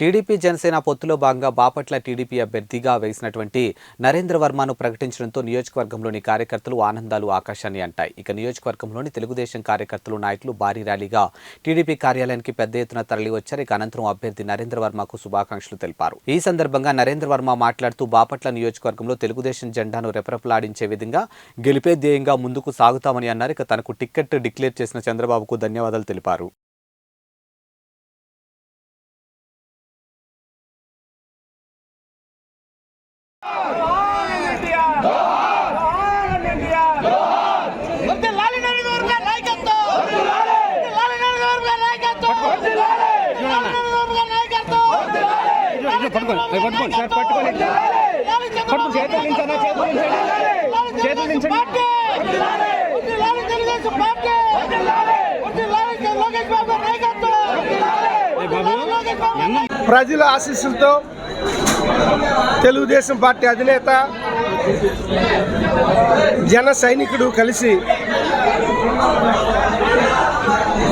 TDP Janasena పొత్తులో భాగంగా Bapatla TDP అభ్యర్థిగా వేసినటువంటి నరేంద్ర వర్మను ప్రకటించడంతో నియోజకవర్గంలోని కార్యకర్తలు ఆనందాలు ఆకాశాన్ని అంటాయి. ఇక నియోజకవర్గంలోని తెలుగుదేశం కార్యకర్తలు నాయకులు భారీ ర్యాలీగా టీడీపీ కార్యాలయానికి పెద్ద ఎత్తున తరలివచ్చారు. ఇక అనంతరం అభ్యర్థి నరేంద్ర వర్మకు శుభాకాంక్షలు తెలిపారు. ఈ సందర్భంగా నరేంద్ర వర్మ మాట్లాడుతూ బాపట్ల నియోజకవర్గంలో తెలుగుదేశం జెండాను రెపరెపలాడించే విధంగా గెలిపే ధ్యేయంగా ముందుకు సాగుతామని అన్నారు. ఇక తనకు టిక్కెట్ డిక్లేర్ చేసిన చంద్రబాబుకు ధన్యవాదాలు తెలిపారు. పట్టుకోండి పట్టుకోండి సార్ పట్టుకోండి పట్టుకో చేతులు దించండి చేతులు దించండి చేతులు నాయకత్వం. ప్రజల ఆశీస్సులతో తెలుగుదేశం పార్టీ అధినేత జన సైనికుడు కలిసి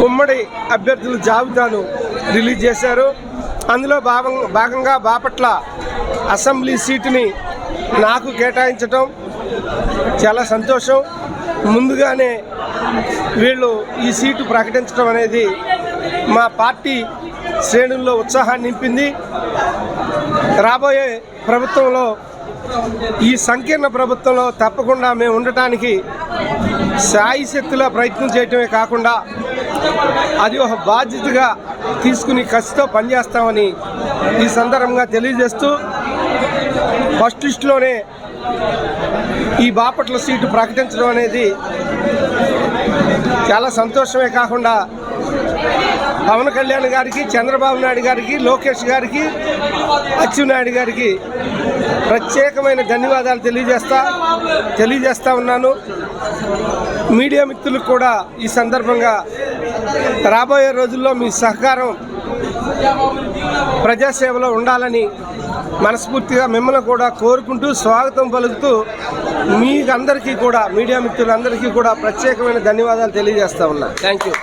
ఉమ్మడి అభ్యర్థుల జాబితాను రిలీజ్ చేశారు. అందులో భాగం భాగంగా బాపట్ల అసెంబ్లీ సీటుని నాకు కేటాయించటం చాలా సంతోషం. ముందుగానే వీళ్ళు ఈ సీటు ప్రకటించడం అనేది మా పార్టీ శ్రేణుల్లో ఉత్సాహాన్ని నింపింది. రాబోయే ప్రభుత్వంలో ఈ సంకీర్ణ ప్రభుత్వంలో తప్పకుండా మేము ఉండటానికి సాయి శక్తిలో ప్రయత్నం చేయటమే కాకుండా అది ఒక బాధ్యతగా తీసుకుని కసితో పనిచేస్తామని ఈ సందర్భంగా తెలియజేస్తూ ఫస్ట్ లిస్టులోనే ఈ బాపట్ల సీటు ప్రకటించడం అనేది చాలా సంతోషమే కాకుండా పవన్ కళ్యాణ్ గారికి చంద్రబాబు నాయుడు గారికి లోకేష్ గారికి అచ్చెన్నాయుడు గారికి ప్రత్యేకమైన ధన్యవాదాలు తెలియజేస్తా తెలియజేస్తా ఉన్నాను. మీడియా మిత్రులకు కూడా ఈ సందర్భంగా రాబోయే రోజుల్లో మీ సహకారం ప్రజాసేవలో ఉండాలని మనస్ఫూర్తిగా మిమ్మల్ని కూడా కోరుకుంటూ స్వాగతం పలుకుతూ మీకందరికీ కూడా మీడియా మిత్రులందరికీ కూడా ప్రత్యేకమైన ధన్యవాదాలు తెలియజేస్తా ఉన్నా. Thank you